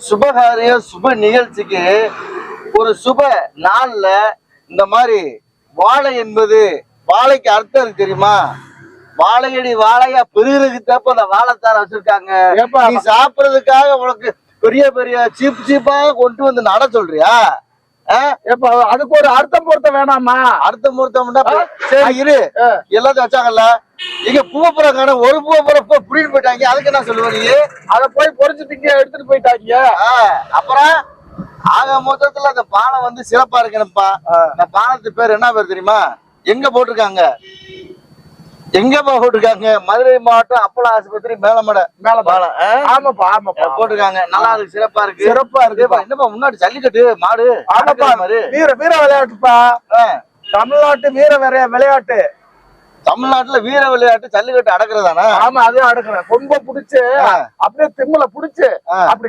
சுபகாரிய சுப நிகழ்ச்சிக்கு ஒரு சுப நாள்ல இந்த மாதிரி வாழை என்பது வாழைக்கு அர்த்தம் தெரியுமா? வாழையடி வாழையா பெருகிறதுக்கு தப்ப அந்த வாழைத்தார வச்சிருக்காங்க. நீ சாப்பிடுறதுக்காக உனக்கு பெரிய பெரிய சீப் சீப்பாக கொண்டு வந்து நட சொல்றியா? அதுக்கு ஒரு அர்த்தம் பொருத்த வேணாமா? அடுத்த முகூர்த்தம்னா சரி. இரு. எல்லாத்தையும் வச்சாங்கல்ல? இங்க பூவப்புறம் காண ஒரு பூவப்புறம் பூ புடின்னு போயிட்டாங்க. அதுக்கு என்ன சொல்லுவ நீ? அத போய் பொறிச்சிட்டீங்க எடுத்துட்டு போயிட்டாங்க. அப்புறம் ஆக மொத்தத்துல அந்த பாலம் வந்து சிறப்பா இருக்கணும்ப்பா. இந்த பாலத்து பேர் என்ன பேர் தெரியுமா? எங்க போட்டிருக்காங்க? எங்கப்பா போட்டிருக்காங்க? மதுரை மாவட்டம் அப்பள ஆஸ்பத்திரி மேலமடை மேல பாலம்? ஆமாப்பா ஆமாப்பா. போட்டிருக்காங்க. நல்லா இருக்கு சிறப்பா இருக்கு. சிறப்பா இருக்குப்பா என்னப்பா முன்னாடி ஜல்லிக்கட்டு மாடு ஆமாப்பா. வீர வீர விளையாட்டுப்பா. தமிழ்நாட்டு வீர விளைய விளையாட்டு. தமிழ்நாட்டுல வீர விளையாட்டு ஜல்லிக்கட்டு அடக்குறதானா ஆமா அதே அடுக்கிறேன் கொம்ப புடிச்சு. அப்படியே திம்மல புடிச்சு. அப்படி